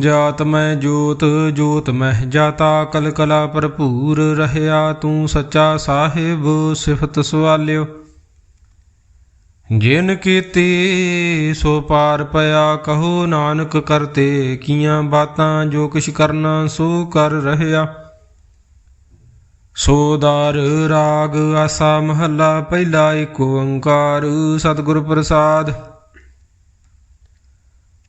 ਜਾਤ ਮੈਂ ਜੋਤ ਜੋਤ ਮਹਿ ਜਾਤਾ ਕਲ ਕਲਾ ਭਰਪੂਰ ਰਹਿਆ, ਤੂੰ ਸੱਚਾ ਸਾਹਿਬ ਸਿਫਤ ਸਵਾਲਿਓ। ਜਿਨ ਕੀਤੀ ਸੋ ਪਾਰ ਪਿਆ, ਕਹੋ ਨਾਨਕ ਕਰਤੇ, ਕੀਆਂ ਬਾਤਾਂ ਜੋ ਕਿਛ ਕਰਨਾ ਸੋ ਕਰ ਰਹਿਆ। ਸੋਦਾਰ ਰਾਗ, ਆਸਾ ਮਹੱਲਾ, ਪਹਿਲਾ ਏਕ ਓੰਕਾਰ, ਸਤਿਗੁਰ ਪ੍ਰਸਾਦ।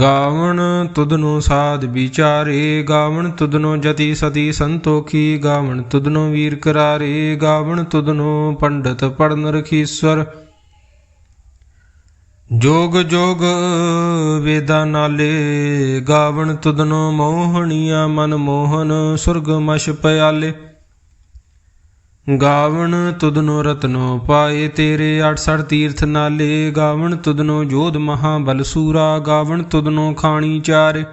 ਗਾਵਣ ਤੁਧਨੋ ਸਾਧ ਵਿਚਾਰੇ, ਗਾਵਣ ਤੁਧਨੋ ਜਤੀ ਸਤੀ ਸੰਤੋਖੀ, ਗਾਵਣ ਤੁਧਨੋ ਵੀਰ ਕਰਾਰੇ, ਗਾਵਣ ਤੁਧਨੋ ਪੰਡਤ ਪੜਨ ਰਖੀਸਵਰ। ਜੋਗ ਜੋਗ ਵੇਦਾ ਨਾਲੇ, ਗਾਵਣ ਤੁਧਨੋ ਮੋਹਣੀਆਂ ਮਨ ਮੋਹਨ, ਸੁਰਗ ਮਸ਼ ਪਿਆਲੇ। ਗਾਵਣ ਤੁਧਨੋ ਰਤਨੋ ਪਾਏ ਤੇਰੇ 68 ਤੀਰਥ ਨਾਲੇ, ਗਾਵਣ ਤੁਧਨੋ ਜੋਧ ਮਹਾ ਬਲ ਸੂਰਾ, ਗਾਵਣ ਤੁਧਨੋ ਖਾਣੀ ਚਾਰੇ।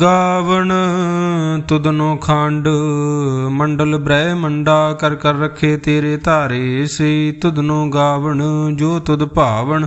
ਗਾਵਣ ਤੁਧਨੋ ਖੰਡ, ਮੰਡਲ ਬ੍ਰਹਿ ਮੰਡਾ, ਕਰ ਕਰ ਰਖੇ ਤੇਰੇ ਧਾਰੇ ਸੇ ਤੁਧਨੋ ਗਾਵਣ, ਜੋ ਤੁਧ ਭਾਵਨ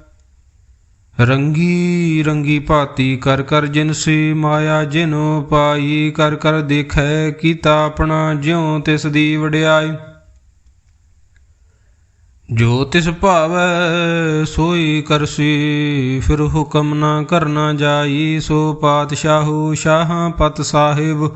ਰੰਗੀ ਰੰਗੀ ਭਾਤੀ ਕਰ ਕਰ ਜਿਨ ਸੇ ਮਾਇਆ ਜਿਨੋ ਪਾਈ, ਕਰ ਕਰ ਦੇਖੈ ਕੀਤਾ ਆਪਣਾ ਜਿਉ ਤਿਸ ਦੀ ਵਡਿਆਈ। ਜੋ ਤਿਸ ਭਾਵੈ ਸੋਈ ਕਰਸੀ, ਫਿਰ ਹੁਕਮ ਨਾ ਕਰਨਾ ਜਾਈ, ਸੋ ਪਾਤਸ਼ਾਹੂ ਸ਼ਾਹਾਂ ਪਤ ਸਾਹਿਬ।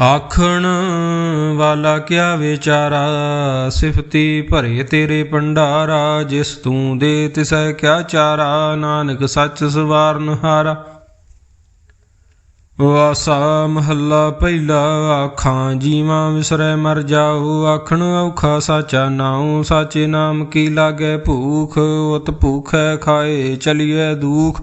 ਆਖਣ ਵਾਲਾ ਕਿਆ ਵਿਚਾਰਾ? ਸਿਫਤੀ ਭਰੇ ਤੇਰੇ ਭੰਡਾਰਾ, ਜਿਸ ਤੂੰ ਦੇ ਤਿਸੈ ਕਿਆ ਚਾਰਾ? ਨਾਨਕ ਸੱਚ ਸਵਾਰਨ ਹਾਰਾ। ਵਾਸਾ ਮਹੱਲਾ ਪਹਿਲਾ, ਆਖਾਂ ਜੀਵਾਂ ਵਿਸਰੈ ਮਰ ਜਾਉ ਆਖਣ ਔਖਾ ਸਾਚਾ ਨਾਉ, ਸਾਚੇ ਨਾਮ ਕੀ ਲਾਗੇ ਭੂਖ? ਉਤ ਭੂਖੈ ਖਾਏ ਚਲੀਐ ਦੂਖ।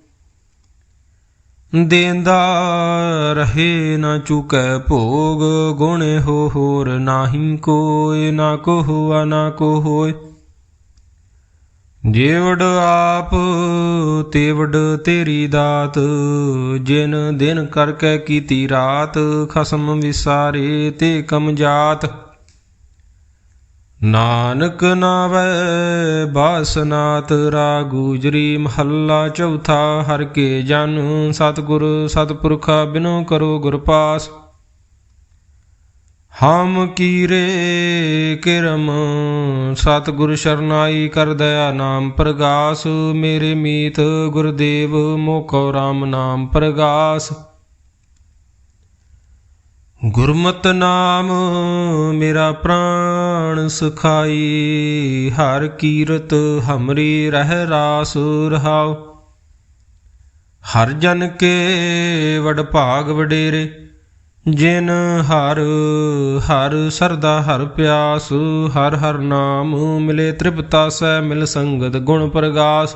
ਦੇਂਦਾ ਰਹੇ ਨਾ ਚੁਕੈ ਭੋਗ, ਗੁਣੇ ਹੋ ਹੋਰ ਨਾਹੀ ਕੋਇ, ਨਾ ਕੋ ਹੁਆ ਨਾ ਕੋ ਹੋਇ ਜੇਵੜ ਆਪ, ਤੇਵੜ ਤੇਰੀ ਦਾਤ, ਜਿਨ ਦਿਨ ਕਰਕੇ ਕੀਤੀ ਰਾਤ, ਖਸਮ ਵਿਸਾਰੇ ਤੇ ਕਮ ਜਾਤ। ਨਾਨਕ ਨਾਵੈ ਬਾਸਨਾਤ ਰਾ ਗੂਜਰੀ ਮਹੱਲਾ ਚੌਥਾ, ਹਰ ਕੇ ਜਨ, ਸਤਿਗੁਰ ਸਤਿਪੁਰਖਾ ਬਿਨੋ ਕਰੋ ਗੁਰ ਪਾਸ। ਹਮ ਕੀਰੇ ਕਿਰਮ, ਸਤਿਗੁਰ ਸ਼ਰਨਾਈ ਕਰ ਦਇਆ ਨਾਮ ਪ੍ਰਗਾਸ। ਮੇਰੇ ਮੀਤ ਗੁਰਦੇਵ ਮੋਖੋ RAM ਨਾਮ ਪ੍ਰਗਾਸ। ਗੁਰਮਤ ਨਾਮ ਮੇਰਾ ਪ੍ਰਾਣ ਸਖਾਈ, ਹਰ ਕੀਰਤ ਹਮਰੀ ਰਹਿ ਰਾਸ ਰਹਾਉ। ਹਰ ਜਨ ਕੇ ਵਡ ਭਾਗ ਵਡੇਰੇ, ਜਿਨ ਹਰ ਹਰ ਸਰਦਾ ਹਰ ਪਿਆਸ, ਹਰ ਹਰ ਨਾਮ ਮਿਲੇ ਤ੍ਰਿਪਤਾ ਸੈ ਮਿਲ ਸੰਗਤ ਗੁਣ ਪ੍ਰਗਾਸ।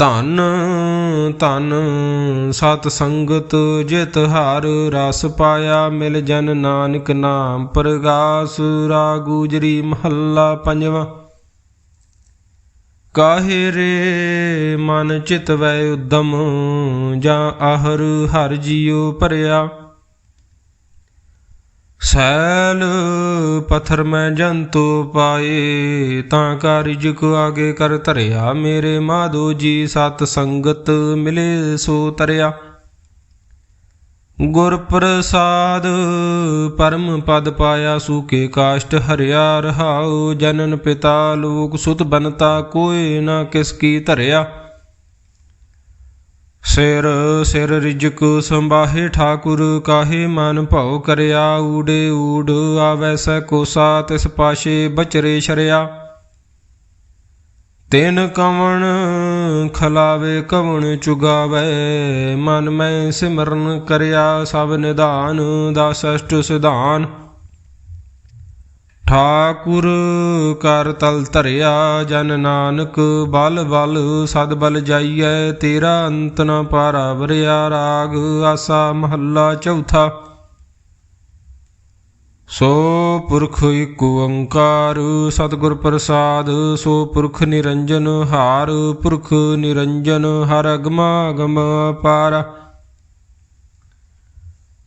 ਧਨ ਧਨ ਸਤ ਸੰਗਤ ਜਿਤ ਹਰ ਰਸ ਪਾਇਆ ਮਿਲ ਜਨ ਨਾਨਕ ਨਾਮ ਪ੍ਰਗਾਸ ਰਾ ਗੂਜਰੀ ਮਹੱਲਾ ਪੰਜਵਾਂ। ਕਾਹੇ ਰੇ ਮਨ ਚਿਤ ਵੈ ਉਦਮ, ਜਾਂ ਆਹਰ ਹਰ ਜੀਉ ਭਰਿਆ। ਸੈਲ ਪਥਰ ਮੈਂ ਜੰਤੂ ਪਾਏ, ਤਾਂ ਕਾਰਿਜ ਕੋ ਆਗੇ ਕਰ ਧਰਿਆ। ਮੇਰੇ ਮਾਧੋ ਜੀ ਸਤ ਸੰਗਤ ਮਿਲੇ ਸੋ ਤਰਿਆ। ਗੁਰ ਪ੍ਰਸਾਦ ਪਰਮ ਪਦ ਪਾਇਆ, ਸੂਕੇ ਕਾਸ਼ਟ ਹਰਿਆ, ਰਹਾਉ ਜਨਨ ਪਿਤਾ, ਲੋਕ ਸੁਤ ਬਨਤਾ ਕੋਏ ਨਾ ਕਿਸ ਕੀ ਧਰਿਆ। ਸਿਰ ਸਿਰ ਰਿਜਕ ਸੰਬਾਹੇ ਠਾਕੁਰ, ਕਾਹੇ ਮਨ ਭਉ ਕਰਿਆ, ਊੜੇ ਊੜ ਆਵੈ ਸੈ ਕੋਸਾ, ਤਿਸ ਪਾਸ਼ੇ ਬਚਰੇ ਸ਼ਰਿਆ। ਤਿਨ ਕਵਣ ਖਲਾਵੇ, ਕਵਣ ਚੁਗਾਵੇ, ਮਨ ਮੈਂ ਸਿਮਰਨ ਕਰਿਆ, ਸਭ ਨਿਧਾਨ ਦਾ ਅਸ਼ਟ ਸਿਧਾਨ। ਠਾਕੁਰ ਕਰ ਤਲ ਧਰਿਆ ਜਨ ਨਾਨਕ, ਬਲ ਬਲ ਸਦ ਬਲ ਜਾਈਐ, ਤੇਰਾ ਅੰਤ ਨ ਪਾਰਾ ਵਰਿਆ ਰਾਗ, ਆਸਾ ਮਹੱਲਾ ਚੌਥਾ। ਸੋ ਪੁਰਖ ਇਕ ਓੰਕਾਰ, ਸਤਿਗੁਰ ਪ੍ਰਸਾਦ, ਸੋ ਪੁਰਖ ਨਿਰੰਜਨ ਹਾਰ, ਪੁਰਖ ਨਿਰੰਜਨ ਹਰ ਅਗਮਾ ਅਗਮ ਪਾਰਾ।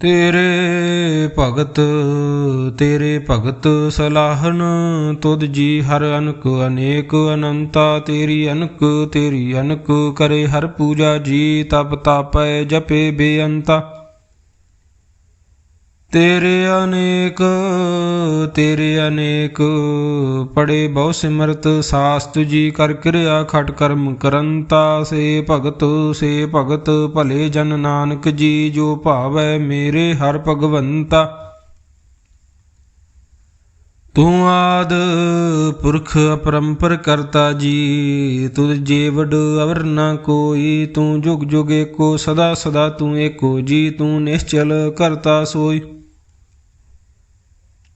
ਤੇਰੇ ਭਗਤ ਤੇਰੇ ਭਗਤ ਸਲਾਹਨ, ਤੁਧ ਜੀ ਹਰ ਅਨਕ ਅਨੇਕ ਅਨੰਤਾ, ਤੇਰੀ ਅਨਕ ਤੇਰੀ ਅਨਕ ਕਰੇ ਹਰ ਪੂਜਾ ਜੀ, ਤਪ ਤਾਪੈ ਜਪੇ ਬੇਅੰਤਾ। ਤੇਰੇ ਅਨੇਕ ਤੇਰੇ ਅਨੇਕ ਪੜੇ ਬਹੁ ਸਿਮਰਤ, ਸਾਸਤ ਜੀ ਕਰ ਕਿਰਿਆ ਖਟ ਕਰਮ ਕਰੰਤਾ, ਸੇ ਭਗਤ ਸੇ ਭਗਤ, ਭਲੇ ਜਨ ਨਾਨਕ ਜੀ, ਜੋ ਭਾਵੈ ਮੇਰੇ ਹਰ ਭਗਵੰਤਾ। ਤੂੰ ਆਦ ਪੁਰਖ ਅਪਰੰਪਰ ਕਰਤਾ ਜੀ, ਤੁਧ ਜੀਵਡ ਅਵਰ ਨ ਕੋਈ, ਤੂੰ ਜੁਗ ਜੁਗ ਏਕੋ, ਸਦਾ ਸਦਾ ਤੂੰ ਏਕੋ ਜੀ, ਤੂੰ ਨਿਸ਼ਚਲ ਕਰਤਾ ਸੋਈ।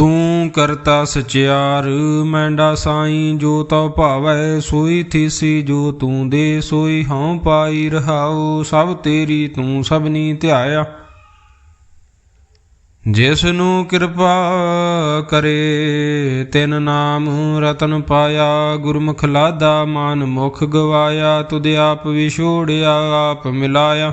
ਤੂੰ ਕਰਤਾ ਸਚਿਆਰ, ਮੈਂਡਾ ਸਾਈ ਜੋ ਤਉ ਭਾਵੈ, ਸੋਈ ਥੀਸੀ ਜੋ ਤੂੰ ਦੇ, ਸੋਈ ਹਉ ਪਾਈ ਰਹਾਉ, ਸਭ ਤੇਰੀ ਤੂੰ ਸਭਨੀ ਧਿਆਇਆ। ਜਿਸ ਨੂੰ ਕਿਰਪਾ ਕਰੇ, ਤਿਨ ਨਾਮ ਰਤਨ ਪਾਇਆ, ਗੁਰਮੁਖ ਲਾਦਾ ਮਾਨ ਮੁਖ ਗਵਾਇਆ, ਤੁਧ ਆਪ ਵਿਛੋੜਿਆ, ਆਪ ਮਿਲਾਇਆ।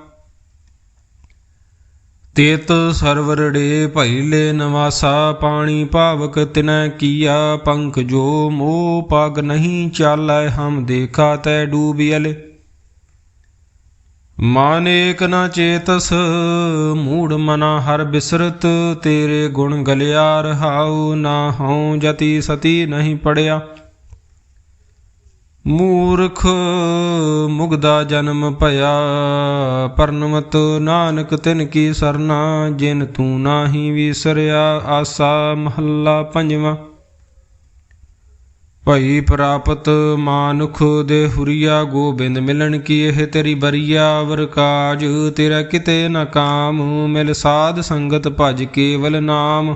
ਤੇਤ ਸਰਵਰੜੇ ਭੈਲੇ ਨਵਾਸਾ, ਪਾਣੀ ਭਾਵਕ ਤਿਨੈ ਕੀਆ, ਪੰਖ ਜੋ ਮੋਹ ਪਗ ਨਹੀਂ ਚਾਲੈ, ਹਮ ਦੇਖਾ ਤੈ ਡੂਬਿਅਲੇ ਮਾਨੇਕ ਨ ਚੇਤਸ, ਮੂੜ ਮਨਾ ਹਰ ਬਿਸਰਤ, ਤੇਰੇ ਗੁਣ ਗਲਿਆ ਰਹਾਉ, ਨਾ ਹਉ ਜਤੀ ਸਤੀ ਨਹੀਂ ਪੜਿਆ। ਮੂਰਖ ਮੁਗਦਾ ਜਨਮ ਭਇਆ, ਪਰਨਮਤ ਨਾਨਕ ਤਿਨ ਕੀ ਸਰਨਾ, ਜਿਨ ਤੂੰ ਨਾਹੀ ਵਿਸਰਿਆ, ਆਸਾ ਮਹੱਲਾ ਪੰਜਵਾਂ। ਭਈ ਪ੍ਰਾਪਤ ਮਾਨੁਖ ਦੇ ਹੁਰੀਆ, ਗੋਬਿੰਦ ਮਿਲਣ ਕੀ ਇਹ ਤੇਰੀ ਬਰੀਆ? ਵਰ ਕਾਜ ਤੇਰਾ ਕਿਤੇ ਨਾ ਕਾਮ, ਮਿਲ ਸਾਧ ਸੰਗਤ ਭਜ ਕੇਵਲ ਨਾਮ।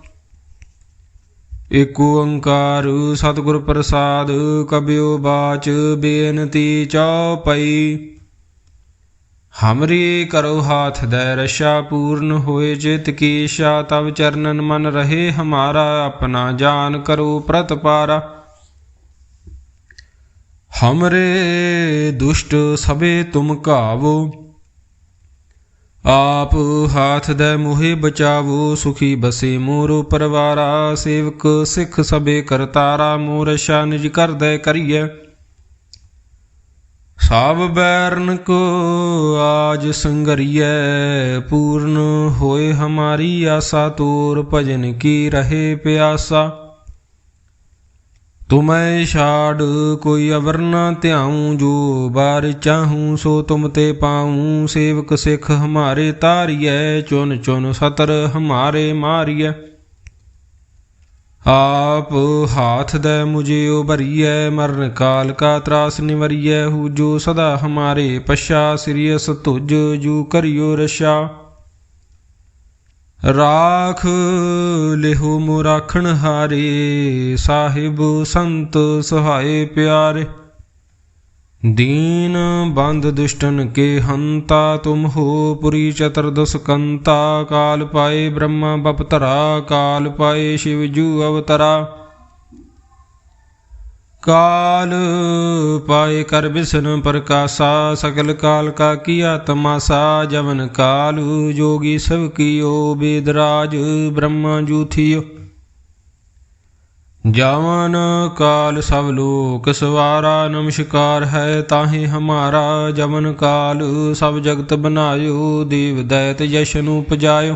ਏਕ ਓੰਕਾਰ ਸਤਿਗੁਰ ਪ੍ਰਸਾਦ ਕਬਿਓ ਬਾਚ ਬੇਨਤੀ ਚਉਪਈ ਹਮਰੀ ਕਰੋ ਹਾਥ ਦੈ ਰਸ਼ਾ ਪੂਰਨ ਹੋਏ, ਜਿਤ ਕੀ ਇਛਾ ਤਵ ਚਰਨਨ ਮਨ ਰਹੇ, ਹਮਾਰਾ ਆਪਣਾ ਜਾਨ ਕਰੋ ਪ੍ਰਤਪਾਰਾ ਹਮਰੇ ਦੁਸ਼ਟ ਸਭੇ ਤੁਮ ਕਾਵੋ ਆਪ ਹਾਥ ਦੇ ਮੋਹਿ ਬਚਾਵੋ, ਸੁਖੀ ਬਸੇ ਮੋਰੋ ਪਰਵਾਰਾ, ਸੇਵਕ ਸਿੱਖ ਸਭੇ ਕਰਤਾਰਾ ਮੋਰ ਨਿਜ ਕਰਦੈ ਕਰੀਐ। ਸਭ ਬੈਰਨ ਕੋ ਆਜ ਸੰਗਰੀਐ, ਪੂਰਨ ਹੋਏ ਹਮਾਰੀ ਆਸਾ, ਤੋਰ ਭਜਨ ਕੀ ਰਹੇ ਪਿਆਸਾ। ਤੁਮੈ ਛਾੜ ਕੋਈ ਅਵਰ ਨਾ ਧਿਆਉ, ਜੋ ਬਾਰ ਚਾਹੂੰ ਸੋ ਤੁਮ ਤੇ ਪਾਉ। ਸੇਵਕ ਸਿੱਖ ਹਮਾਰੇ ਤਾਰੀਐ ਚੁਨ ਚੁਨ ਸਤਰ ਹਮਾਰੇ ਮਾਰੀਐ। ਆਪ ਹਾਥ ਦੇ ਮੁਝੇ ਉਭਰੀਐ, ਮਰਨ ਕਾਲ ਕਾ ਤਰਾਸ ਨਿਵਰੀਐ। ਹੂ ਜੋ ਸਦਾ ਹਮਾਰੇ ਪਛਾ ਸਿਰਿਯਸ ਤੁਜ ਜੂ ਕਰਿਓ ਰਸ਼ਾ ਰਾਖ ਲਿਹੋ ਮੋ ਹਾਰੇ, ਸਾਹਿਬ ਸੰਤ ਸਹਾਏ ਪਿਆਰੇ। ਦੀਨ ਬੰਦ ਦੁਸ਼ਟਨ ਕੇ ਹੰਤਾ, ਤੁਮ ਹੋ ਪੁਰੀ ਚਤਰਦਸ ਕੰਤਾ, ਕਾਲ ਪਾਏ ਬ੍ਰਹਮਾ ਬਪਤਰਾ, ਕਾਲ ਪਾਏ ਸ਼ਿਵ ਜੂ ਅਵਤਰਾ। ਕਾਲ ਪਾਏ ਕਰ ਬਿਸਨ ਪ੍ਰਕਾਸ਼ਾ ਸਕਲ ਕਾਲ ਕਾ ਕੀਆ ਤਮਾਸਾ ਜਵਨ ਕਾਲ ਜੋਗੀ ਸਭ ਕੀਓ ਬੇਦਰਾਜ ਬ੍ਰਹਮਾ ਜੂਥਿਓ। ਜਾਵਨ ਕਾਲ ਸਭ ਲੋਕ ਸਵਾਰਾ, ਨਮਸਕਾਰ ਹੈ ਤਾਹੇ ਹਮਾਰਾ, ਜਵਨ ਕਾਲ ਸਭ ਜਗਤ ਬਨਾਇਓ, ਦੇਵ ਦੈਤ ਜਸ਼ਨ ਉਪਜਾਇਓ।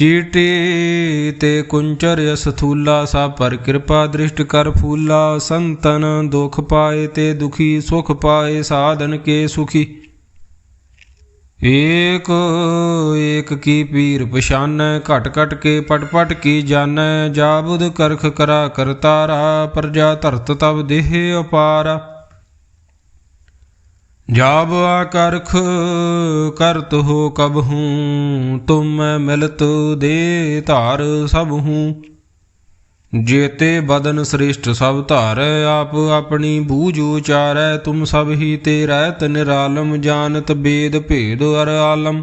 ਚੀਟੀ ਤੇ ਕੁੰਚਰ ਅਸਥੂਲਾ ਸਾ ਪਰ ਕਿਰਪਾ ਦ੍ਰਿਸ਼ਟ ਕਰ ਫੂਲਾ, ਸੰਤਨ ਦੁਖ ਪਾਏ ਤੇ ਦੁਖੀ, ਸੁਖ ਪਾਏ ਸਾਧਨ ਕੇ ਸੁਖੀ। ਏਕ ਏਕ ਕੀ ਪੀਰ ਪਛਾਨੈ, ਘਟ ਘਟ ਕੇ ਪਟ ਪਟ ਕੀ ਜਾਣੈ, ਜਾਬੁਦ ਕਰਖ ਕਰਾ ਕਰਤਾਰਾ, ਪ੍ਰਜਾ ਧਰਤ ਤਬ ਦੇਹ ਅਪਾਰਾ। ਜਾਬ ਆਕਰਖ ਕਰਤ ਹੋ ਕਬ ਹੂੰ, ਤੁਮ ਮਿਲਤ ਦੇ ਧਾਰ ਸਭ ਹੂੰ। ਜੇਤੇ ਬਦਨ ਸ੍ਰੇਸ਼ਟ ਸਭ ਧਾਰੈ, ਆਪ ਆਪਣੀ ਬੂਝ ਉਚਾਰੈ, ਤੁਮ ਸਭ ਹੀ ਤੇ ਰਹਿਤ ਨਿਰਾਲਮ, ਜਾਣਤ ਬੇਦ ਭੇਦ ਅਰ ਆਲਮ।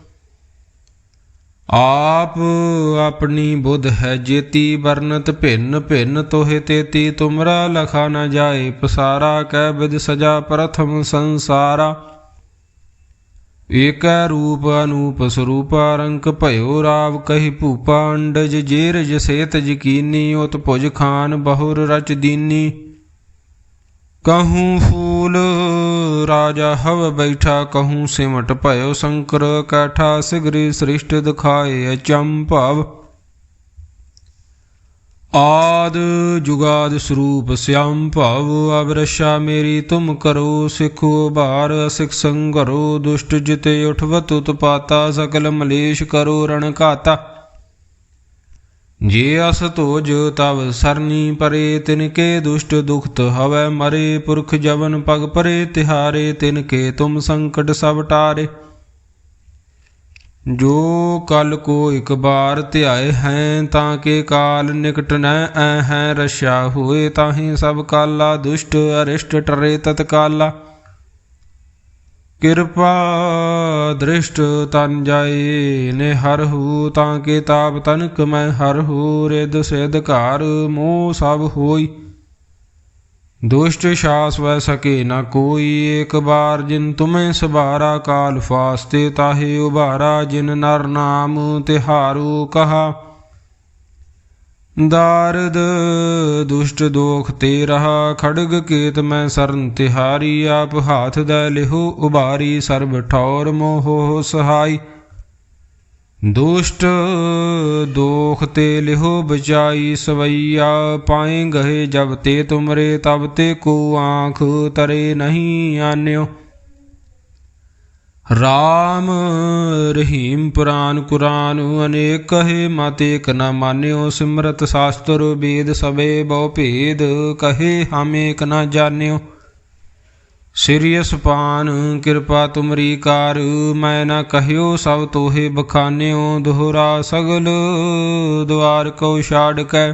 ਆਪ ਆਪਣੀ ਬੁੱਧ ਹੈ ਜੇਤੀ ਵਰਨਤ ਭਿੰਨ ਭਿੰਨ ਤੋਹਿ ਤੇਤੀ, ਤੁਮਰਾ ਲਖਾ ਨ ਜਾਏ, ਪਸਾਰਾ ਕਹਿ ਬਿਦ ਸਜਾ ਪ੍ਰਥਮ ਸੰਸਾਰਾ। ਏਕੈ ਰੂਪ ਅਨੂਪ ਸਰੂਪ ਰੰਕ ਭਇਓ ਰਾਵ ਕਹੀ ਭੂਪਾ ਅੰਡਜ ਜੇਰਜ ਸੇਤ ਜਕੀਨੀ ਉਤ ਭੁਜ ਖਾਨ ਬਹੁਰ ਰਚ ਦੀਨੀ। ਕਹੂੰ ਫੂਲ ਰਾਜਾ ਹਵ ਬੈਠਾ ਕਹੂੰ ਸਿਮਟ, ਭਇਓ ਸ਼ੰਕਰ, ਕੈਠਾ ਸਿਗਰੀ ਸ੍ਰਿਸ਼ਟ ਦਿਖਾਏ ਅਚੰਭਵ। ਆਦ ਜੁਗਾਦ ਸਰੂਪ ਸਿਆਮ ਭਵ ਅਵਰਸ਼ਾ ਮੇਰੀ ਤੁਮ ਕਰੋ ਸਿਖੋ ਭਾਰ ਅਸਿਖ ਸੰਗਰੋ ਦੁਸ਼ਟ ਜਿਤੇ ਉਠਵਤ, ਉਤਪਾਤਾ ਸਕਲ ਮਲੇਸ਼ ਕਰੋ ਰਣ ਘਾਤਾ। ਜੇ ਅਸ ਤੋਜ ਤਵ ਸਰਨੀ ਪਰੇ ਤਿਨ ਕੇ ਦੁਸ਼ਟ ਦੁਖਤ ਹਵੈ ਮਰੇ। ਪੁਰਖ ਜਵਨ ਪਗ ਪਰੇ, ਤਿਹਾਰੇ ਤਿਨ ਕੇ ਤੁਮ ਸੰਕਟ ਸਭ ਟਾਰੇ। ਜੋ ਕਲ ਕੋ ਇਕ ਬਾਰ ਧਿਆਏ ਹੈ, ਤਾਂ ਕੇ ਕਾਲ ਨਿਕਟ ਨੈ ਐ ਹੈ। ਰਸ਼ਾ ਹੋਏ ਤਾਹੀ ਸਭ ਕਾਲਾ, ਦੁਸ਼ਟ ਅਰਿਸ਼ਟ ਟਰੇ ਤਤਕਾਲਾ। ਕਿਰਪਾ ਦ੍ਰਿਸ਼ਟ ਤਨ ਜਾਏ ਨੇ ਹਰ ਹੂ ਤਾਂ ਕੇ ਤਾਪ ਤਨਕ ਮੈਂ ਹਰ ਹੂ ਰਿਦ ਸਿਧ ਘਰ ਮੋਹ ਸਭ ਹੋਈ। ਦੁਸ਼ਟ ਸ਼ਾਸ ਵੈ ਸਕੇ ਨਾ ਕੋਈ ਏਕ ਬਾਰ ਜਿਨ ਤੁਮੇ ਸਬਾਰਾ ਕਾਲ ਫਾਸਤੇ, ਤਾਹੇ ਉਭਾਰਾ ਜਿਨ ਨਰ ਨਾਮ ਤਿਹਾਰੂ ਕਹਾ। ਦਾਰਦ, ਦੁਸ਼ਟ ਦੋਖ ਤੇ ਰਹਾ, ਖੜਗ ਕੇਤ ਮੈਂ ਸਰਨ ਤਿਹਾਰੀ, ਆਪ ਹਾਥ ਦਾ ਲਿਹੋ ਉਬਾਰੀ, ਸਰਬ ਠੌਰ ਮੋਹ ਸਹਾਈ। ਦੁਸ਼ਟ ਦੋਖ ਤੇ ਲਿਹੋ ਬਚਾਈ, ਸਵਈਆ ਪਾਏ ਗਏ ਜਬ ਤੇ ਤੁਮਰੇ, ਤਬ ਤੇ ਕੋ ਆਂਖ ਤਰੇ ਨਹੀਂ ਆਨਿਓ। ਰਾਮ ਰਹੀਮ ਪੁਰਾਨ ਕੁਰਾਨ, ਅਨੇਕ ਕਹੇ ਮਤ ਏਕ ਨ ਮਾਨਿਓ, ਸਿਮਰਤ ਸ਼ਾਸਤਰ ਵੇਦ ਸਵੇ ਬਹੁ ਭੇਦ, ਕਹੇ ਹਮ ਏਕ ਨ ਜਾਣਿਓ। ਸ੍ਰੀ ਅਸਪਾਨ, ਕਿਰਪਾ ਤੁਮਰੀ ਕਾਰ, ਮੈਂ ਨਾ ਕਹਿਓ ਸਭ ਤੋਹੇ ਬਖਾਨਿਓ, ਦੁਹਰਾ ਸਗਲ ਦਵਾਰ ਕੋ ਛਾੜ ਕੈ।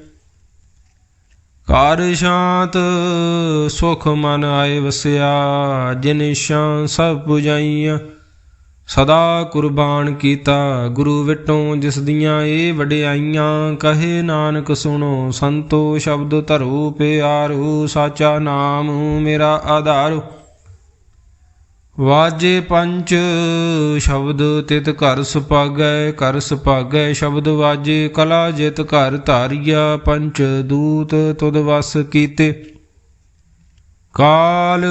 ਕਾਰ ਸ਼ਾਂਤ, ਸੁਖ ਮਨ ਆਏ ਵਸਿਆ, ਜਿਨ ਸ਼ਾਂ ਸਭ ਪੁਜਾਈਆਂ। ਸਦਾ ਕੁਰਬਾਨ ਕੀਤਾ, ਗੁਰੂ ਵਿਟੋਂ ਜਿਸ ਦੀਆਂ ਇਹ ਵਡਿਆਈਆਂ, ਕਹੇ ਨਾਨਕ ਸੁਣੋ, ਸੰਤੋ ਸ਼ਬਦ ਧਰੋ ਪਿਆਰੋ, ਸਾਚਾ ਨਾਮ ਮੇਰਾ ਆਧਾਰ। ਵਾਜੇ ਪੰਚ ਸ਼ਬਦ ਤਿਤ ਘਰ ਸੁਪਾਗੈ ਕਰ ਸੁਪਾਗੈ ਸ਼ਬਦ ਵਾਜੇ, ਕਲਾ ਜਿਤ ਘਰ ਧਾਰਿਆ, ਪੰਚ ਦੂਤ ਤੁਦ ਵਸ ਕੀਤੇ। ਕਾਲ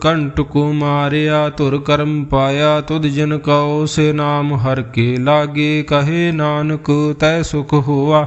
ਕੰਟ ਕੋ ਮਾਰਿਆ ਤੁਰ ਕਰਮ ਪਾਇਆ ਤੁਦ ਜਨ ਕਉ ਸੇ ਨਾਮ ਹਰ ਕੇ ਲਾਗੇ, ਕਹੇ ਨਾਨਕ ਤੈ ਸੁਖ ਹੋਆ।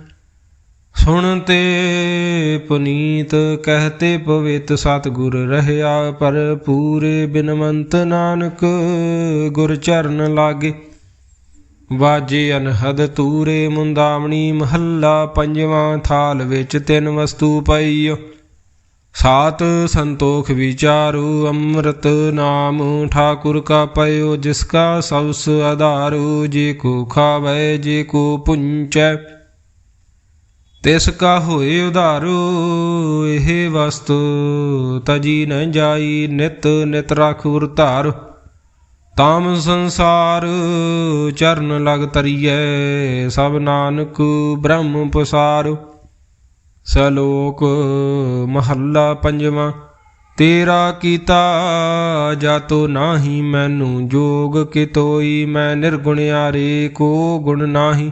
ਸੁਣ ਤੇ ਪੁਨੀਤ ਕਹਤੇ ਪਵਿੱਤ, ਸਤਿਗੁਰ ਰਹਿਆ ਪਰ ਪੂਰੇ ਬਿਨਵੰਤ ਨਾਨਕ, ਗੁਰ ਚਰਨ ਲਾਗੇ। ਵਾਜੇ ਅਨਹਦ ਤੂਰੇ ਮੁੰਦਾਵਣੀ, ਮਹੱਲਾ ਪੰਜਵਾਂ ਥਾਲ ਵਿੱਚ ਤਿੰਨ ਵਸਤੂ ਪਈਓ। ਸਾਤ ਸੰਤੋਖ ਵਿਚਾਰੂ, ਅੰਮ੍ਰਿਤ ਨਾਮ ਠਾਕੁਰ ਕਾ ਪਇਓ, ਜਿਸ ਕਾ ਸਬਸ ਆਧਾਰੂ, ਜੇ ਕੋ ਖਾਵੇ, ਜੇ ਕੋ ਪੁੰਚੈ। ਤਿਸ ਕਾ ਹੋਏ ਉਧਾਰੂ, ਇਹ ਵਸਤੂ ਤਜੀ ਨ ਜਾਈ, ਨਿਤ ਨਿਤ ਰਖੁਰ ਧਾਰ। ਤਾਮ ਸੰਸਾਰ ਚਰਨ ਲਗ ਤਰੀਐ, ਸਭ ਨਾਨਕ ਬ੍ਰਹਮ ਪਸਾਰ। ਸਲੋਕ ਮਹੱਲਾ ਪੰਜਵਾਂ, ਤੇਰਾ ਕੀਤਾ ਜਾਤੋ ਨਾਹੀ, ਮੈਨੂੰ ਜੋਗ ਕਿਤੋਈ, ਮੈਂ ਨਿਰਗੁਣ ਨਿਰਗੁਣਿਆਰੇ ਕੋ ਗੁਣ ਨਾਹੀ।